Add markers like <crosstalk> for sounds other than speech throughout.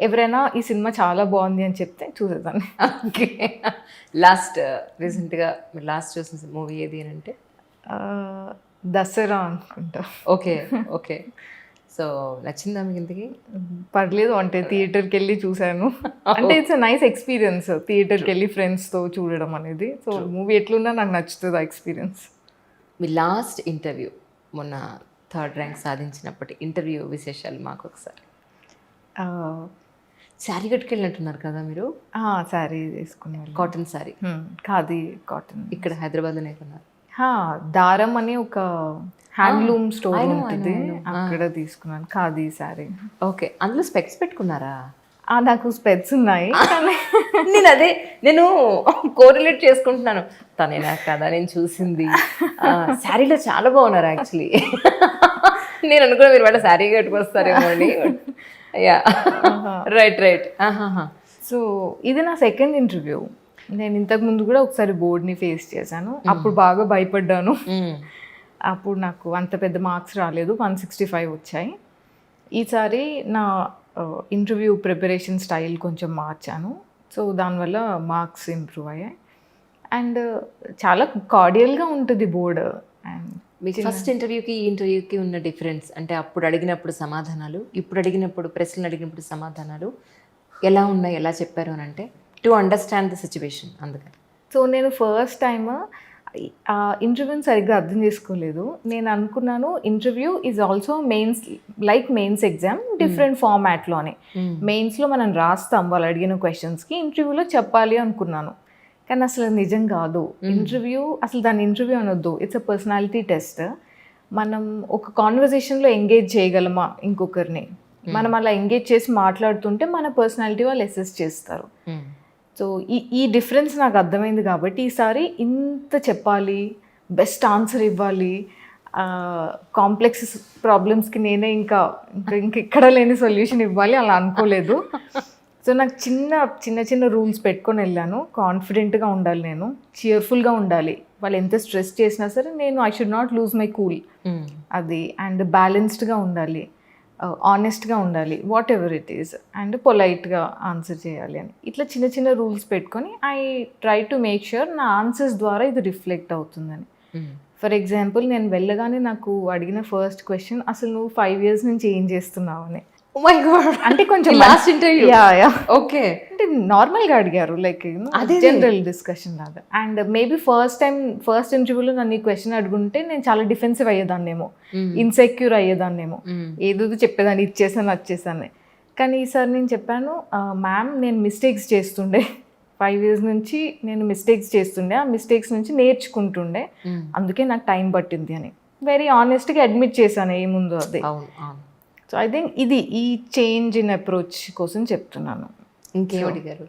ఎవరైనా ఈ సినిమా చాలా బాగుంది అని చెప్తే చూసేదాన్ని ఓకే. లాస్ట్ రీసెంట్గా మీరు లాస్ట్ చూసిన మూవీ ఏది అని అంటే? ఆ, దసరా అనుకుంటా. Okay okay. సో నచ్చిందా మీకు ఇంతకి? పర్లేదు అంటే థియేటర్కి వెళ్ళి చూశాను. అంటే ఇట్స్ నైస్ ఎక్స్పీరియన్స్ థియేటర్కి వెళ్ళి ఫ్రెండ్స్తో చూడడం అనేది. సో మూవీ ఎట్లున్నా నాకు నచ్చుతుంది ఆ ఎక్స్పీరియన్స్ మీ లాస్ట్ ఇంటర్వ్యూ మొన్న థర్డ్ ర్యాంక్ సాధించినప్పటి ఇంటర్వ్యూ విశేషాలు మాకు ఒకసారి శారీ కట్టుకెళ్ళినట్టున్నారు కదా మీరు? శారీ తీసుకున్నాను కాటన్ శారీ. ఖాదీ కాటన్. ఇక్కడ హైదరాబాద్లోనే కొన్నారు దారం అని ఒక హ్యాండ్లూమ్ స్టోర్ ఉంటుంది. అక్కడ తీసుకున్నాను ఖాదీ శారీ. ఓకే అందులో స్పెక్స్ పెట్టుకున్నారా? నాకు స్పెట్స్ ఉన్నాయి <laughs> నేను అదే నేను కోరిలేట్ చేసుకుంటున్నాను. తనేనా కదా నేను చూసింది. శారీలో చాలా బాగున్నారు యాక్చువల్లీ <laughs> నేను అనుకున్నా మీరు వాళ్ళ శారీ కట్టుకొస్తారేమో అని. <laughs> యా రైట్ రైట్ సో ఇది నా సెకండ్ ఇంటర్వ్యూ నేను ఇంతకు ముందు కూడా ఒకసారి బోర్డ్ని ఫేస్ చేశాను. అప్పుడు బాగా భయపడ్డాను. అప్పుడు నాకు అంత పెద్ద మార్క్స్ రాలేదు. వన్ సిక్స్టీ ఫైవ్ వచ్చాయి. ఈసారి నా ఇంటర్వ్యూ ప్రిపరేషన్ స్టైల్ కొంచెం మార్చాను. సో దానివల్ల మార్క్స్ ఇంప్రూవ్ అయ్యాయి. అండ్ చాలా కార్డియల్గా ఉంటుంది బోర్డ్ అండ్ ఫస్ట్ ఇంటర్వ్యూకి ఈ ఇంటర్వ్యూకి ఉన్న డిఫరెన్స్ అంటే అప్పుడు అడిగినప్పుడు సమాధానాలు ఇప్పుడు అడిగినప్పుడు ప్రశ్నలు అడిగినప్పుడు సమాధానాలు ఎలా ఉన్నాయి ఎలా చెప్పారు అని అంటే టు అండర్స్టాండ్ ద సిచ్యువేషన్ అందుకని. సో నేను ఫస్ట్ టైం ఆ ఇంటర్వ్యూని సరిగ్గా అర్థం చేసుకోలేదు. నేను అనుకున్నాను interview is also mains like mains exam different ఫార్మాట్లోనే మెయిన్స్లో మనం రాస్తాం వాళ్ళు అడిగిన క్వశ్చన్స్కి ఇంటర్వ్యూలో చెప్పాలి అనుకున్నాను. కానీ అసలు నిజం కాదు. ఇంటర్వ్యూ అసలు దాని ఇంటర్వ్యూ అనొద్దు. ఇట్స్ అ పర్సనాలిటీ టెస్ట్ మనం ఒక కాన్వర్జేషన్లో ఎంగేజ్ చేయగలమా ఇంకొకరిని? మనం అలా ఎంగేజ్ చేసి మాట్లాడుతుంటే మన పర్సనాలిటీ వాళ్ళు అసెస్ చేస్తారు. సో ఈ ఈ డిఫరెన్స్ నాకు అర్థమైంది కాబట్టి ఈసారి ఇంత చెప్పాలి బెస్ట్ ఆన్సర్ ఇవ్వాలి. కాంప్లెక్స్ ప్రాబ్లమ్స్కి నేనే ఇంకా ఇంకా ఇంక ఎక్కడ లేని సొల్యూషన్ ఇవ్వాలి. అలా అనుకోలేదు. <laughs> సో నాకు చిన్న చిన్న చిన్న రూల్స్ పెట్టుకొని వెళ్ళాను. కాన్ఫిడెంట్గా ఉండాలి నేను. చియర్ఫుల్గా ఉండాలి. వాళ్ళు ఎంత స్ట్రెస్ చేసినా సరే నేను I should not lose my cool అది. అండ్ బ్యాలెన్స్డ్గా ఉండాలి. ఆనెస్ట్గా ఉండాలి. Whatever it is and పొలైట్గా ఆన్సర్ చేయాలి అని. ఇట్లా చిన్న చిన్న రూల్స్ పెట్టుకొని I try to make sure నా ఆన్సర్స్ ద్వారా ఇది రిఫ్లెక్ట్ అవుతుందని. ఫర్ ఎగ్జాంపుల్ నేను వెళ్ళగానే నాకు అడిగిన ఫస్ట్ క్వశ్చన్ అసలు నువ్వు ఫైవ్ ఇయర్స్ నుంచి ఏం చేస్తున్నావు? అని. మై గాడ్ అంటే కొంచెం last interview yeah yeah okay అంటే నార్మల్గా అడిగారు లైక్ అదే. జనరల్ డిస్కషన్ లాగా. And maybe first time first ఇంటర్వ్యూలో నన్ను ఈ క్వశ్చన్ అడుగుంటే నేను చాలా డిఫెన్సివ్ అయ్యేదాన్నేమో. ఇన్సెక్యూర్ అయ్యేదాన్నేమో. ఏదో చెప్పేదాన్ని ఇచ్చేసాను వచ్చేసాను కానీ ఈసారి నేను చెప్పాను మ్యామ్ నేను మిస్టేక్స్ చేస్తుండే. ఫైవ్ ఇయర్స్ నుంచి నేను మిస్టేక్స్ చేస్తుండే. ఆ మిస్టేక్స్ నుంచి నేర్చుకుంటుండే. అందుకే నాకు టైం పట్టింది అని. వెరీ ఆనెస్ట్గా అడ్మిట్ చేశాను ఏముందో అది. సో ఐ థింక్ ఇది ఈ చేంజ్ ఇన్ అప్రోచ్ కోసం చెప్తున్నాను. ఇంకేం అడిగారు.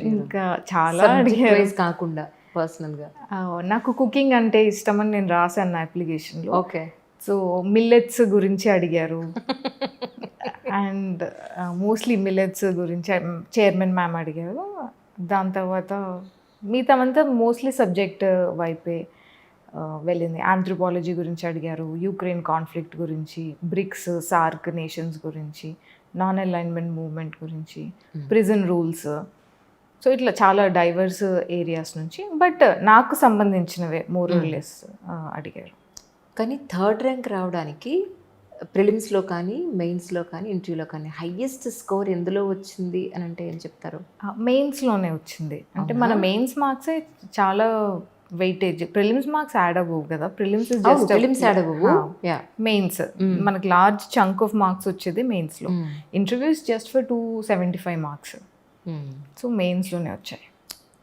ఇంకా చాలా అడిగారు. కాకుండా పర్సనల్గా. ఆ, నాకు కుకింగ్ అంటే ఇష్టమని నేను రాశాను నా అప్లికేషన్లో ఓకే. సో మిల్లెట్స్ గురించి అడిగారు. అండ్ మోస్ట్లీ మిల్లెట్స్ గురించి చైర్మన్ మ్యామ్ అడిగారు. దాని తర్వాత మిగతామంతా మోస్ట్లీ సబ్జెక్ట్ వైపే. వెళ్ళింది. ఆంథ్రోపాలజీ గురించి అడిగారు యూక్రెయిన్ కాన్ఫ్లిక్ట్ గురించి బ్రిక్స్ సార్క్ నేషన్స్ గురించి నాన్ అలైన్మెంట్ మూవ్మెంట్ గురించి ప్రిజన్ రూల్స్ సో ఇట్లా చాలా డైవర్స్ ఏరియాస్ నుంచి బట్ నాకు సంబంధించినవే మోర్ లెస్ అడిగారు. కానీ థర్డ్ ర్యాంక్ రావడానికి ప్రిలిమ్స్లో కానీ మెయిన్స్లో కానీ ఇంటర్వ్యూలో కానీ హైయెస్ట్ స్కోర్ ఎందులో వచ్చింది అని అంటే ఏం చెప్తారు? మెయిన్స్లోనే వచ్చింది. అంటే మన మెయిన్స్ మార్క్సే చాలా వెయిటేజ్ ప్రిలిమ్స్ మార్క్స్ యాడ్ అవ్వవు కదా. ప్రిలిమ్స్ ప్రిలిమ్స్ యాడ్ అవ్వవు యా మెయిన్స్ మనకి లార్జ్ చంక్ ఆఫ్ మార్క్స్ వచ్చేది మెయిన్స్లో interviews just for two seventy five marks so మెయిన్స్లోనే వచ్చాయి.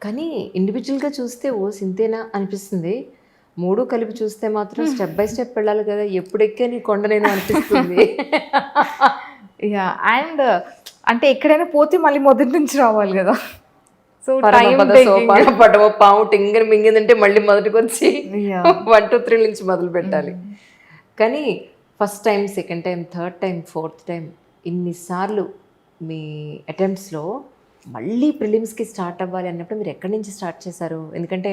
కానీ ఇండివిజువల్గా చూస్తే ఓ సింతేనా అనిపిస్తుంది. మూడు కలిపి చూస్తే మాత్రం స్టెప్ బై స్టెప్ వెళ్ళాలి కదా. ఎప్పుడు ఎక్కే నీ కొండనేనా అనిపిస్తుంది. <laughs> యా అండ్ అంటే ఎక్కడైనా పోతే మళ్ళీ మొదటి నుంచి రావాలి కదా. సో టైం సోపాన పడవ పాము టింగర్ మింగిందంటే మళ్ళీ మొదటికి వచ్చి వన్ టూ త్రీ నుంచి మొదలు పెట్టాలి కానీ first time second time third time fourth time ఇన్నిసార్లు మీ అటెంప్ట్స్లో మళ్ళీ ప్రిలిమ్స్కి స్టార్ట్ అవ్వాలి అన్నప్పుడు మీరు ఎక్కడి నుంచి స్టార్ట్ చేశారు ఎందుకంటే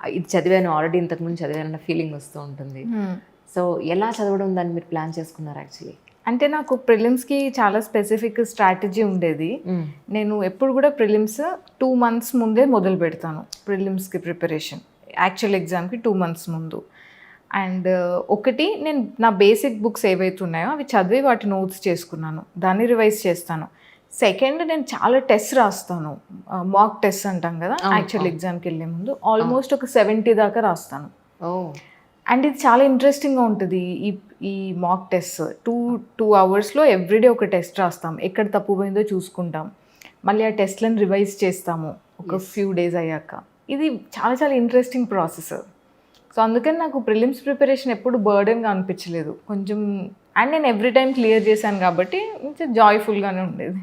ఇది చదివాను ఆల్రెడీ ఇంతకుముందు చదివాను అన్న ఫీలింగ్ వస్తూ ఉంటుంది. సో ఎలా చదవడం దాన్ని మీరు ప్లాన్ చేసుకున్నారు యాక్చువల్లీ అంటే నాకు ప్రిలిమ్స్కి చాలా స్పెసిఫిక్ స్ట్రాటజీ ఉండేది. నేను ఎప్పుడు కూడా ప్రిలిమ్స్ టూ మంత్స్ ముందే మొదలు పెడతాను ప్రిలిమ్స్కి ప్రిపరేషన్ యాక్చువల్ ఎగ్జామ్కి టూ మంత్స్ ముందు. అండ్ ఒకటి నేను నా బేసిక్ బుక్స్ ఏవైతే ఉన్నాయో అవి చదివి వాటి నోట్స్ చేసుకున్నాను దాన్ని రివైజ్ చేస్తాను. సెకండ్ నేను చాలా టెస్ట్ రాస్తాను మాక్ టెస్ట్ అంటాం కదా యాక్చువల్ ఎగ్జామ్కి వెళ్ళే ముందు ఆల్మోస్ట్ ఒక సెవెంటీ దాకా రాస్తాను. అండ్ ఇది చాలా ఇంట్రెస్టింగ్గా ఉంటుంది. ఈ ఈ మాక్ టెస్ట్ టూ టూ అవర్స్లో ఎవ్రీడే ఒక టెస్ట్ రాస్తాం. ఎక్కడ తప్పు పోయిందో చూసుకుంటాం. మళ్ళీ ఆ టెస్ట్లను రివైజ్ చేస్తాము. ఒక ఫ్యూ డేస్ అయ్యాక. ఇది చాలా చాలా ఇంట్రెస్టింగ్ ప్రాసెస్ సో అందుకని నాకు ప్రిలిమ్స్ ప్రిపరేషన్ ఎప్పుడు బర్డెన్గా అనిపించలేదు. కొంచెం అండ్ నేను ఎవ్రీ టైం క్లియర్ చేశాను కాబట్టి కొంచెం జాయ్ఫుల్గానే ఉండేది.